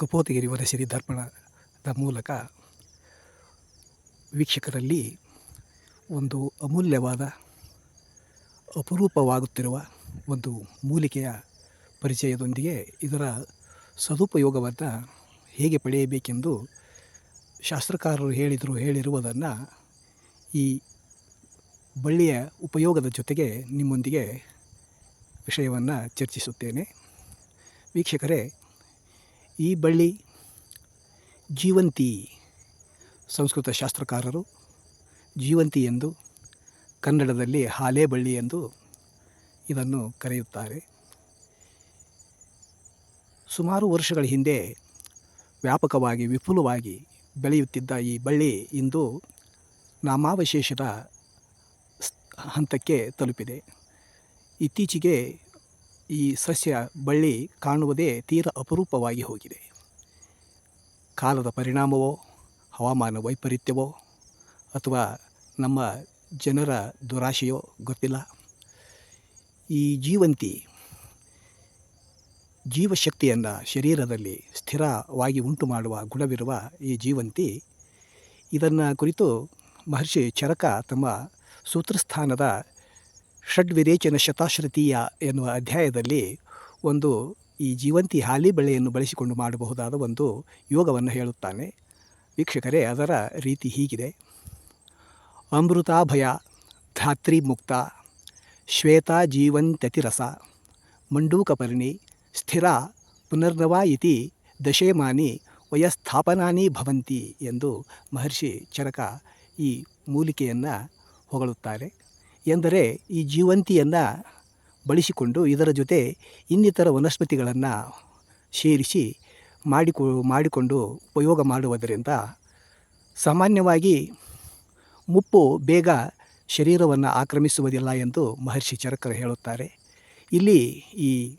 ಕಪೋತಗಿರಿ ವರಸಿರಿ ದರ್ಪಣದ ಮೂಲಕ ವೀಕ್ಷಕರಲ್ಲಿ ಒಂದು ಅಮೂಲ್ಯವಾದ, ಅಪರೂಪವಾಗುತ್ತಿರುವ ಒಂದು ಮೂಲಿಕೆಯ ಪರಿಚಯದೊಂದಿಗೆ ಇದರ ಸದುಪಯೋಗವನ್ನು ಹೇಗೆ ಪಡೆಯಬೇಕೆಂದು ಶಾಸ್ತ್ರಕಾರರು ಹೇಳಿದರು, ಹೇಳಿರುವುದನ್ನು ಈ ಬಳ್ಳಿಯ ಉಪಯೋಗದ ಜೊತೆಗೆ ನಿಮ್ಮೊಂದಿಗೆ ವಿಷಯವನ್ನು ಚರ್ಚಿಸುತ್ತೇನೆ. ವೀಕ್ಷಕರೇ ಈ ಬಳ್ಳಿ ಜೀವಂತಿ ಸಂಸ್ಕೃತ ಶಾಸ್ತ್ರಕಾರರು, ಜೀವಂತಿ ಎಂದು ಕನ್ನಡದಲ್ಲಿ ಹಾಲೇ ಬಳ್ಳಿ ಎಂದು ಇದನ್ನು ಕರೆಯುತ್ತಾರೆ. ಸುಮಾರು ವರ್ಷಗಳ ಹಿಂದೆ ವ್ಯಾಪಕವಾಗಿ, ವಿಪುಲವಾಗಿ ಬೆಳೆಯುತ್ತಿದ್ದ ಈ ಬಳ್ಳಿ ಇಂದು ನಾಮಾವಶೇಷದ ಹಂತಕ್ಕೆ ತಲುಪಿದೆ. ಇತ್ತೀಚೆಗೆ ಈ ಸಸ್ಯ ಬಳ್ಳಿ ಕಾಣುವುದೇ ತೀರ ಅಪರೂಪವಾಗಿ ಹೋಗಿದೆ. ಕಾಲದ ಪರಿಣಾಮವೋ, ಹವಾಮಾನ ವೈಪರೀತ್ಯವೋ, ಅಥವಾ ನಮ್ಮ ಜನರ ದುರಾಶೆಯೋ ಗೊತ್ತಿಲ್ಲ. ಈ ಜೀವಂತಿ ಜೀವಶಕ್ತಿಯನ್ನು ಶರೀರದಲ್ಲಿ ಸ್ಥಿರವಾಗಿ ಉಂಟು ಮಾಡುವ ಗುಣವಿರುವ ಈ ಜೀವಂತಿ, ಇದನ್ನು ಕುರಿತು ಮಹರ್ಷಿ ಚರಕ ತಮ್ಮ ಸೂತ್ರಸ್ಥಾನದ ಷಡ್ವಿರೇಚನ ಶತಾಶ್ರತೀಯ ಎನ್ನುವ ಅಧ್ಯಾಯದಲ್ಲಿ ಒಂದು ಈ ಜೀವಂತಿ ಹಾಲಿ ಬೆಳೆಯನ್ನು ಬಳಸಿಕೊಂಡು ಮಾಡಬಹುದಾದ ಒಂದು ಯೋಗವನ್ನು ಹೇಳುತ್ತಾನೆ. ವೀಕ್ಷಕರೇ, ಅದರ ರೀತಿ ಹೀಗಿದೆ. ಅಮೃತಾಭಯ ಧಾತ್ರಿ ಮುಕ್ತ ಶ್ವೇತಾ ಜೀವಂತ್ಯತಿರಸ ಮಂಡೂಕಪರ್ಣಿ ಸ್ಥಿರ ಪುನರ್ನವ ಇತಿ ದಶೇಮಾನಿ ವಯಸ್ಥಾಪನಾನಿ ಭವಂತಿ ಎಂದು ಮಹರ್ಷಿ ಚರಕ ಈ ಮೂಲಿಕೆಯನ್ನು ಹೊಗಳುತ್ತಾರೆ. ಎಂದರೆ ಈ ಜೀವಂತಿಯನ್ನು ಬಳಸಿಕೊಂಡು ಇದರ ಜೊತೆ ಇನ್ನಿತರ ವನಸ್ಪತಿಗಳನ್ನು ಸೇರಿಸಿ ಮಾಡಿಕೊ, ಮಾಡಿಕೊಂಡು ಉಪಯೋಗ ಮಾಡುವುದರಿಂದ ಸಾಮಾನ್ಯವಾಗಿ ಮುಪ್ಪು ಬೇಗ ಶರೀರವನ್ನು ಆಕ್ರಮಿಸುವುದಿಲ್ಲ ಎಂದು ಮಹರ್ಷಿ ಚರಕರು ಹೇಳುತ್ತಾರೆ. ಇಲ್ಲಿ ಈ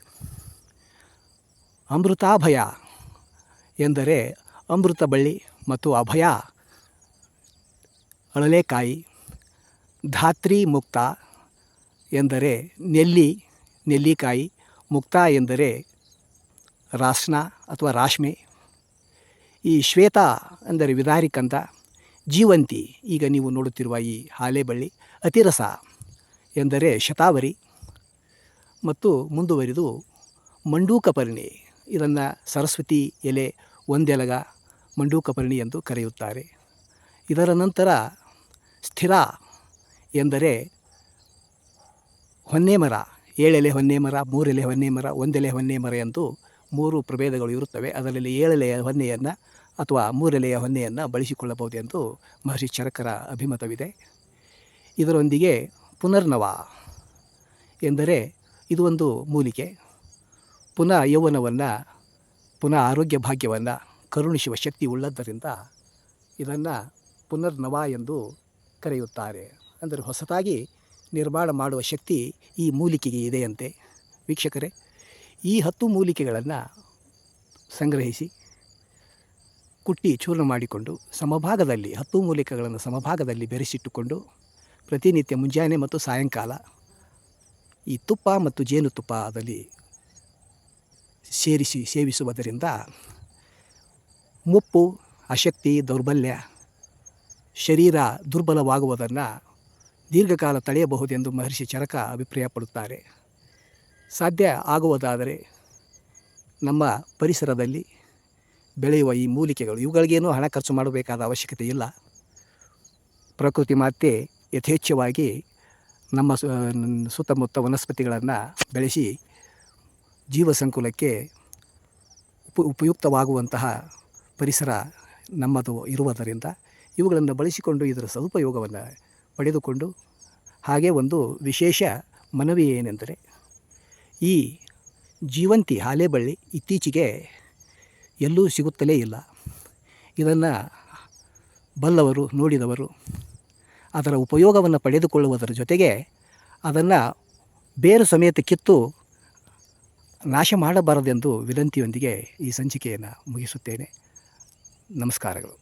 ಅಮೃತಾಭಯ ಎಂದರೆ ಅಮೃತ ಬಳ್ಳಿ ಮತ್ತು ಅಭಯ ಅಳಲೆಕಾಯಿ ಧಾತ್ರಿ ಮುಕ್ತ ಎಂದರೆ ನೆಲ್ಲಿ, ನೆಲ್ಲಿಕಾಯಿ, ಮುಕ್ತ ಎಂದರೆ ರಾಸ್ನ ಅಥವಾ ರಾಶ್ಮೆ ಈ ಶ್ವೇತ ಅಂದರೆ ವಿದಾರಿಕಂದ, ಜೀವಂತಿ ಈಗ ನೀವು ನೋಡುತ್ತಿರುವ ಈ ಹಾಲೆಬಳ್ಳಿ ಅತಿರಸ ಎಂದರೆ ಶತಾವರಿ. ಮತ್ತು ಮುಂದುವರಿದು ಮಂಡೂಕಪರ್ಣಿ, ಇದನ್ನು ಸರಸ್ವತಿ ಎಲೆ ಒಂದೆಲಗ ಮಂಡೂಕಪರ್ಣಿ ಎಂದು ಕರೆಯುತ್ತಾರೆ. ಇದರ ನಂತರ ಸ್ಥಿರ ಎಂದರೆ ಹೊನ್ನೆ ಮರ, ಏಳೆಲೆ ಹೊನ್ನೆ ಮರ, ಮೂರೆಲೆ ಹೊನ್ನೆ ಮರ, ಒಂದೆಲೆ ಹೊನ್ನೆ ಮರ ಎಂದು ಮೂರು ಪ್ರಭೇದಗಳು ಇರುತ್ತವೆ. ಅದರಲ್ಲಿ ಏಳೆಲೆಯ ಹೊನ್ನೆಯನ್ನು ಅಥವಾ ಮೂರೆಲೆಯ ಹೊನ್ನೆಯನ್ನು ಬಳಸಿಕೊಳ್ಳಬಹುದೆಂದು ಮಹರ್ಷಿ ಚರಕರ ಅಭಿಮತವಿದೆ. ಇದರೊಂದಿಗೆ ಪುನರ್ನವ ಎಂದರೆ ಇದು ಒಂದು ಮೂಲಿಕೆ. ಪುನಃ ಯೌವನವನ್ನು, ಪುನಃ ಆರೋಗ್ಯ ಭಾಗ್ಯವನ್ನು, ಕರುಣಿಸುವ ಶಕ್ತಿ ಉಳ್ಳದ್ದರಿಂದ ಇದನ್ನು ಪುನರ್ನವ ಎಂದು ಕರೆಯುತ್ತಾರೆ. ಅಂದರೆ ಹೊಸತಾಗಿ ನಿರ್ಮಾಣ ಮಾಡುವ ಶಕ್ತಿ ಈ ಮೂಲಿಕೆಗೆ ಇದೆಯಂತೆ. ವೀಕ್ಷಕರೇ, ಈ ಹತ್ತು ಮೂಲಿಕೆಗಳನ್ನು ಸಂಗ್ರಹಿಸಿ, ಕುಟ್ಟಿ ಚೂರ್ಣ ಮಾಡಿಕೊಂಡು, ಸಮಭಾಗದಲ್ಲಿ, ಹತ್ತು ಮೂಲಿಕೆಗಳನ್ನು ಸಮಭಾಗದಲ್ಲಿ ಬೆರೆಸಿಟ್ಟುಕೊಂಡು, ಪ್ರತಿನಿತ್ಯ ಮುಂಜಾನೆ ಮತ್ತು ಸಾಯಂಕಾಲ ಈ ತುಪ್ಪ ಮತ್ತು ಜೇನುತುಪ್ಪದಲ್ಲಿ ಸೇರಿಸಿ, ಸೇವಿಸುವುದರಿಂದ ಮುಪ್ಪು, ಅಶಕ್ತಿ, ದೌರ್ಬಲ್ಯ, ಶರೀರ ದುರ್ಬಲವಾಗುವುದನ್ನು ದೀರ್ಘಕಾಲ ತಡೆಯಬಹುದೆಂದು ಮಹರ್ಷಿ ಚರಕ ಅಭಿಪ್ರಾಯಪಡುತ್ತಾರೆ. ಸಾಧ್ಯ ಆಗುವುದಾದರೆ ನಮ್ಮ ಪರಿಸರದಲ್ಲಿ ಬೆಳೆಯುವ ಈ ಮೂಲಿಕೆಗಳು, ಇವುಗಳಿಗೇನು ಹಣ ಖರ್ಚು ಮಾಡಬೇಕಾದ ಅವಶ್ಯಕತೆ ಇಲ್ಲ. ಪ್ರಕೃತಿ ಮಾತೆ ಯಥೇಚ್ಛವಾಗಿ ನಮ್ಮ ಸುತ್ತಮುತ್ತ ವನಸ್ಪತಿಗಳನ್ನು ಬೆಳೆಸಿ ಜೀವ ಸಂಕುಲಕ್ಕೆ ಉಪ, ಉಪಯುಕ್ತವಾಗುವಂತಹ ಪರಿಸರ ನಮ್ಮದು ಇರುವುದರಿಂದ ಇವುಗಳನ್ನು ಬಳಸಿಕೊಂಡು ಇದರ ಸದುಪಯೋಗವನ್ನು ಪಡೆದುಕೊಂಡು ಹಾಗೆ ಒಂದು ವಿಶೇಷ ಮನವಿ ಏನೆಂದರೆ, ಈ ಜೀವಂತಿ ಹಾಲೆಬಳ್ಳಿ ಇತ್ತೀಚೆಗೆ ಎಲ್ಲೂ ಸಿಗುತ್ತಲೇ ಇಲ್ಲ. ಇದನ್ನು ಬಲ್ಲವರು, ನೋಡಿದವರು, ಅದರ ಉಪಯೋಗವನ್ನು ಪಡೆದುಕೊಳ್ಳುವುದರ ಜೊತೆಗೆ ಅದನ್ನು ಬೇರು ಸಮೇತ ಕಿತ್ತು ನಾಶ ಮಾಡಬಾರದೆಂದು ವಿನಂತಿಯೊಂದಿಗೆ ಈ ಸಂಚಿಕೆಯನ್ನು ಮುಗಿಸುತ್ತೇನೆ. ನಮಸ್ಕಾರಗಳು.